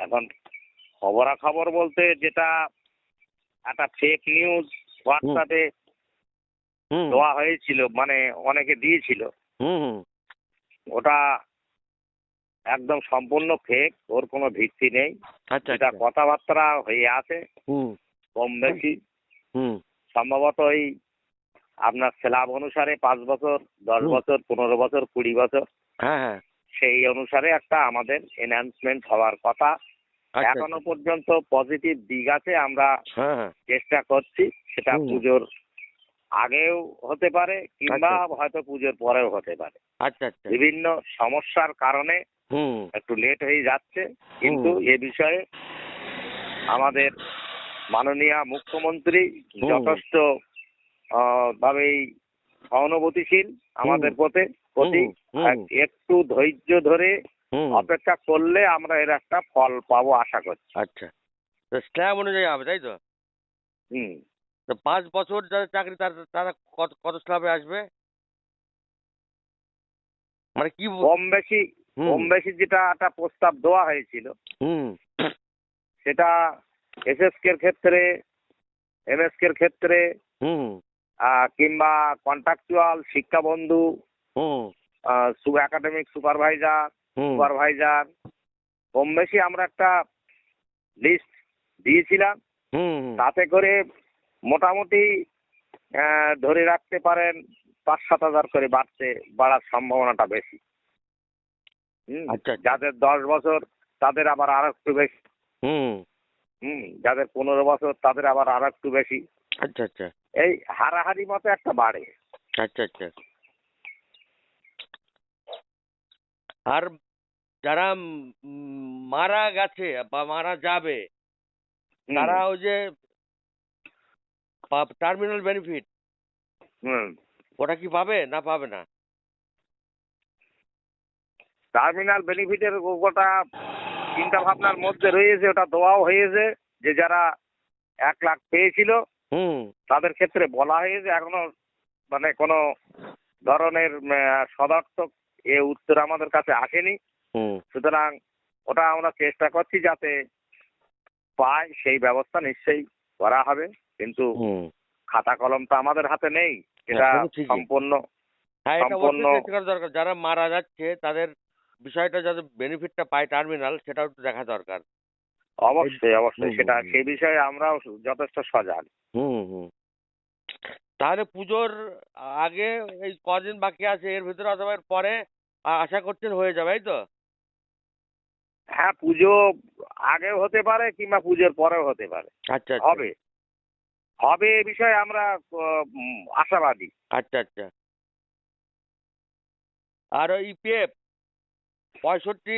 এখন খবরাখবর বলতে যেটা একটা ফেক নিউজ হোয়াটসঅ্যাপে দেওয়া হয়েছিল মানে অনেকে দিয়েছিল। ওটা একদম সম্পূর্ণ ফেক ওর কোনো ভিত্তি নেই। আচ্ছা এটা আচ্ছা। কথাবার্তা হয়ে আছে হুম। কম বেশি। হুম। সম্ভবত ওই আপনার স্ল্যাব অনুসারে পাঁচ বছর দশ বছর পনেরো বছর কুড়ি বছর। হ্যাঁ হ্যাঁ। সেই অনুসারে একটা আমাদের এনহ্যান্সমেন্ট হওয়ার কথা। আচ্ছা এখনও পর্যন্ত পজিটিভ দিক আছে আমরা হ্যাঁ হ্যাঁ। চেষ্টা করছি সেটা পুজোর আগেও হতে পারে কিংবা আচ্ছা। হয়তো পুজোর পরেও হতে পারে। আচ্ছা আচ্ছা। বিভিন্ন সমস্যার কারণে একটু লেট হয়ে যাচ্ছে কিন্তু এ বিষয়ে আমাদের মাননীয় মুখ্যমন্ত্রী যথেষ্ট ভাবেই সহানুভূতিশীল আমাদের পথে প্রতি একটু ধৈর্য ধরে অপেক্ষা করলে আমরা এর একটা ফল পাবো আশা করছি। আচ্ছা। তো স্ল্যাব অনুযায়ী হবে তাই তো? হুম। তো পাঁচ বছর যাদের চাকরি তারা তারা কত কত স্ল্যাবে আসবে? মানে কি কম বেশি কম বেশি যেটা একটা প্রস্তাব দেওয়া হয়েছিল হুম। সেটা এসএসকের ক্ষেত্রে এমএসকের ক্ষেত্রে হুম। কিংবা কন্ট্রাকচুয়াল শিক্ষাবন্ধু হুম। সু একাডেমিক সুপারভাইজার হুম সুপারভাইজার। কম বেশি আমরা একটা লিস্ট দিয়েছিলাম। তাতে করে মোটামুটি ধরে রাখতে পারেন পাঁচ সাত হাজার করে বাড়তে বাড়ার সম্ভাবনাটা বেশি। আচ্ছা, আচ্ছা। যাদের দশ বছর তাদের আবার আর একটু বেশি। হুম। হুম যাদের পনেরো বছর তাদের আবার আর একটু বেশি। আচ্ছা আচ্ছা। এই হারাহারি মতো একটা বাড়ে। আচ্ছা আচ্ছা। আর যারা মারা গেছে বা মারা যাবে তারা ওই যে টার্মিনাল বেনিফিট ওটা কি পাবে না পাবে না? টার্মিনাল বেনিফিটের গোটা চিন্তা ভাবনার মধ্যে রয়েছে ওটা দেওয়াও হয়েছে যে যারা এক লাখ পেয়েছিল হুম। তাদের ক্ষেত্রে বলা হয়েছে এখনও মানে কোনো ধরনের সদর্থক এ উত্তর আমাদের কাছে আসেনি। সুতরাং ওটা আমরা চেষ্টা করছি যাতে পায় সেই ব্যবস্থা নিশ্চয়ই করা হবে। কিন্তু খাতা কলম তো আমাদের হাতে নেই। এটা সে তো ঠিকই। সম্পূর্ণ হ্যাঁ সম্পূর্ণ- দরকার। যারা মারা যাচ্ছে তাদের বিষয়টা যাতে বেনিফিটটা পায় টার্মিনাল সেটাও একটু দেখা দরকার। অবশ্যই অবশ্যই সেটা। সেই বিষয়ে আমরাও যথেষ্ট সজাগ। হুম হুম। তাহলে পুজোর আগে এই কদিন বাকি আছে এর ভিতরে অথবা এর পরে আশা করছেন হয়ে যাবে এই তো? হ্যাঁ পুজো আগেও হতে পারে কিংবা পুজোর পরেও হতে পারে। আচ্ছা আচ্ছা। হবে। হবে এ বিষয়ে আমরা আশাবাদী। আচ্ছা আচ্ছা। আর ওই পিএফ পঁয়ষট্টি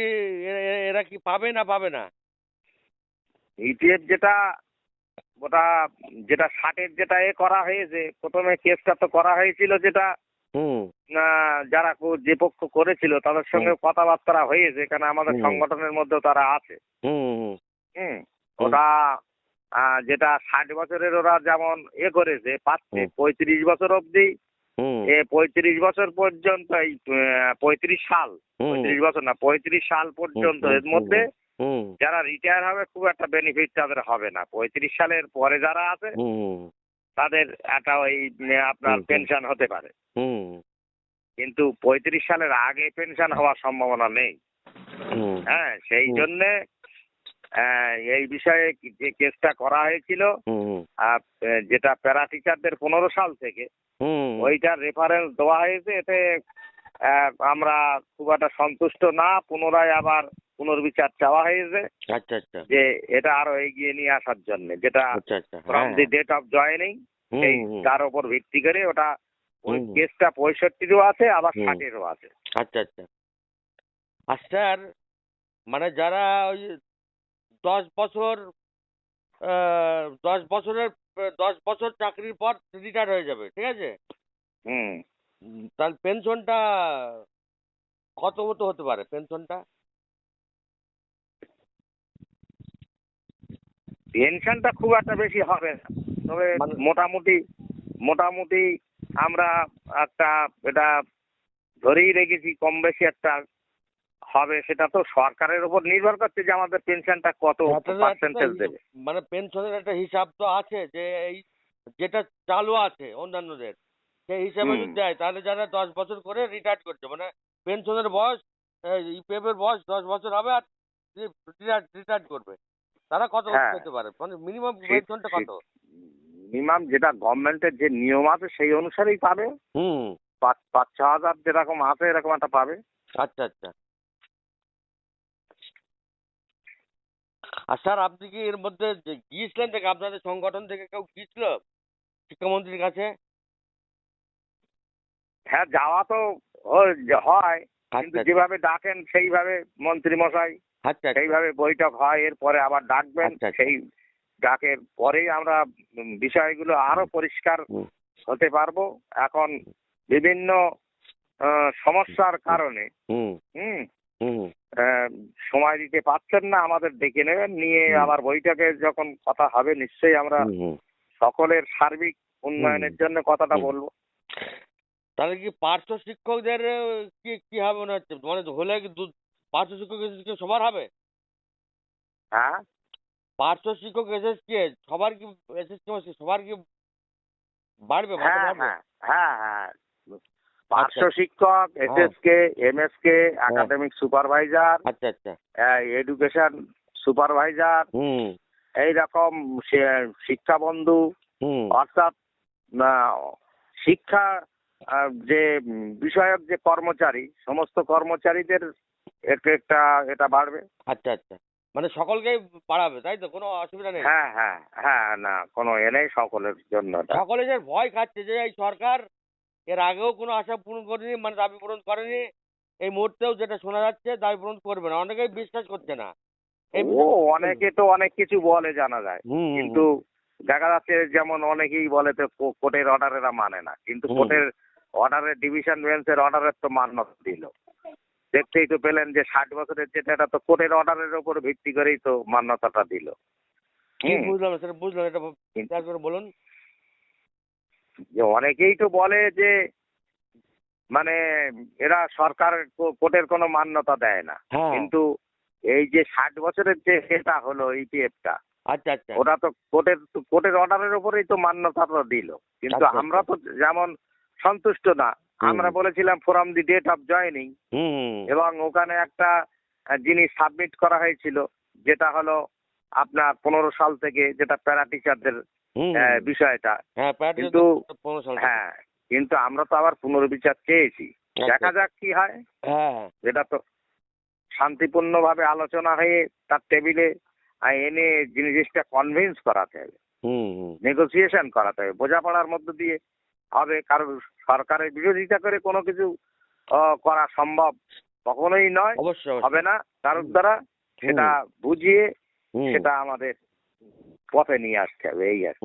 এরা কি পাবে না পাবে না? ইপিএফ যেটা ওটা যেটা ষাটের যেটা এ করা হয়েছে প্রথমে কেসটা তো করা হয়েছিল যেটা যারা যে পক্ষ করেছিল তাদের সঙ্গে কথাবার্তা হয়েছে কারণ আমাদের সংগঠনের মধ্যে তারা আছে। হুম ওটা যেটা ষাট বছরের ওরা যেমন এ করেছে পাচ্ছে পঁয়ত্রিশ বছর অবধি। হুম। এ পঁয়ত্রিশ বছর পর্যন্ত এই পঁয়ত্রিশ সাল। পঁয়ত্রিশ বছর না পঁয়ত্রিশ সাল পর্যন্ত এর মধ্যে যারা রিটায়ার হবে খুব একটা বেনিফিট তাদের হবে না। পঁয়ত্রিশ সালের পরে যারা আছে হুম। তাদের একটা ওই আপনার। পেনশন হতে পারে। হুম। কিন্তু পঁয়ত্রিশ সালের আগে পেনশন হওয়ার সম্ভাবনা নেই। হ্যাঁ সেই জন্যে এই বিষয়ে যে কেসটা করা হয়েছিল যেটা প্যারা টিচারদের পনেরো সাল থেকে হুম। ওইটার রেফারেন্স দেওয়া হয়েছে। এতে আমরা খুব একটা সন্তুষ্ট না পুনরায় আবার পুনর্বিচার চাওয়া হয়েছে আচ্ছা আচ্ছা। যে এটা আরও এগিয়ে নিয়ে আসার জন্য যেটা from the date of joining সেই তার উপর ভিত্তি করে ওটা ওই। কেসটা পঁয়ষট্টিরও আছে আবার ষাটেরও আছে। আচ্ছা আচ্ছা। আর স্যার মানে যারা ওই দশ বছর দশ বছরের দশ বছর চাকরির পর রিটায়ার হয়ে যাবে ঠিক আছে? হুম। তাহলে পেনশনটা কত মতো হতে পারে পেনশনটা? পেনশনটা খুব একটা বেশি হবে না তবে মানে- মোটামুটি মোটামুটি আমরা একটা এটা ধরেই রেখেছি কম বেশি একটা হবে সেটা তো সরকারের উপর নির্ভর করছে যে আমাদের পেনশনটা কত পার্সেন্টেজ দেবে মানে পেনশনের একটা হিসাব তো আছে যে এই যেটা চালু আছে অন্যান্যদের সেই হিসাবে যদি। দেয় তাহলে যারা দশ বছর করে রিটায়ার করছে মানে পেনশনের বয়স ইপিএফের বয়স দশ বছর হবে আর রিটায়ার করবে তারা কত হ্যাঁ। পেতে পারে? মানে মিনিমাম সে- কত? মিনিমাম যেটা গভর্নমেন্টের যে নিয়ম আছে সেই অনুসারেই পাবে। হুম। পাঁচ পাঁচ ছ হাজার যেরকম আছে এরকম একটা পাবে। আচ্ছা আচ্ছা। আর স্যার আপনি কি এর মধ্যে গিয়েছিলেন থেকে আপনাদের সংগঠন থেকে কেউ গিয়েছিল শিক্ষামন্ত্রীর কাছে? হ্যাঁ যাওয়া তো হয়- হয় কিন্তু আচ্ছা। যেভাবে ডাকেন সেইভাবে মন্ত্রী মশাই আচ্ছা আচ্ছা। সেইভাবে বৈঠক হয় এরপরে আবার ডাকবেন। আচ্ছা, আচ্ছা। সেই ডাকের পরেই আমরা বিষয়গুলো আরও পরিষ্কার হতে পারব। এখন বিভিন্ন সমস্যার কারণে হুম। সময় দিতে পারছেন না আমাদের ডেকে নেবেন। নিয়ে আবার বৈঠকে যখন কথা হবে নিশ্চয়ই আমরা। সকলের সার্বিক উন্নয়নের জন্য কথাটা বলব। তাহলে কি পার্শ্ব শিক্ষকদের কি কি হবে মনে হচ্ছে? মানে হলে কি পার্শ্ব শিক্ষক এসএসকে সবার হবে? হ্যাঁ? পার্শ্ব শিক্ষক এসএসকে সবার কি এসএসকে সবার কি বাড়বে? হ্যাঁ হ্যাঁ হ্যাঁ পার্শ্ব। শিক্ষক S S K M S K academic supervisor আচ্ছা আচ্ছা। এডুকেশন সুপারভাইজার হুম। এইরকম সে- শিক্ষা বন্ধু হুম। অর্থাৎ শিক্ষা যে বিষয়ক যে কর্মচারী সমস্ত কর্মচারীদের একটা একটা এটা বাড়বে। আচ্ছা আচ্ছা। মানে সকলকেই বাড়াবে তাই তো? কোনো অসুবিধা নেই? হ্যাঁ হ্যাঁ হ্যাঁ না কোনো এ নেই সকলের জন্য এটা। সকলে যে ভয় খাচ্ছে যে এই সরকার এর আগেও কোনো আশা পূরণ করেনি মানে দাবি পূরণ করেনি এই মুহূর্তেও যেটা শোনা যাচ্ছে দাবি পূরণ করবে না। অনেকেই বিশ্বাস করছে না। এই ও অনেকে তো অনেক কিছু বলে জানা যায়। হুম, হুম, কিন্তু দেখা যাচ্ছে যেমন অনেকেই বলে তো কো- কোর্টের অর্ডার এরা মানে না। কিন্তু হুম। কোর্টের অর্ডারের ডিভিশন বেঞ্চের অর্ডারের তো মান্যতা দিল। দেখতেই তো পেলেন যে ষাট বছরের যেটা এটা তো কোর্টের অর্ডারের উপর ভিত্তি করেই তো মান্যতাটা দিল। বুঝলাম সেটা বুঝলাম এটা করে বলুন। যে অনেকেই তো বলে যে মানে এরা সরকার কোর্টের কোনো মান্যতা দেয় না। হ্যাঁ। কিন্তু এই যে ষাট বছরের যে এটা হলো ইপিএফটা আচ্ছা আচ্ছা। ওটা তো কোর্টের কোর্টের অর্ডারের উপরেই তো মান্যতাটা দিল। কিন্তু আচ্ছা, আমরা তো যেমন সন্তুষ্ট না আমরা বলেছিলাম from the date of joining এবং ওখানে একটা জিনিস সাবমিট করা হয়েছিল যেটা হলো আপনার পনেরো সাল থেকে যেটা প্যারা টিচারদের বিষয়টা। হ্যাঁ কিন্তু। হ্যাঁ কিন্তু আমরা তো আবার পুনর্বিচার চেয়েছি। আচ্ছা। দেখা যাক কি হয়। হ্যাঁ। যেটা তো শান্তিপূর্ণভাবে আলোচনা হয়ে তার টেবিলে এনে জিনিসটা কনভিন্স করাতে হবে। হুম হুম। নেগোসিয়েশন করাতে হবে। বোঝাপড়ার মধ্য দিয়ে হবে কারণ সরকারের বিরোধিতা করে কোনো কিছু করা সম্ভব কখনোই নয়। অবশ্যই হবে না। কারোর দ্বারা সেটা বুঝিয়ে সেটা আমাদের পথে নিয়ে আসতে হবে এই আর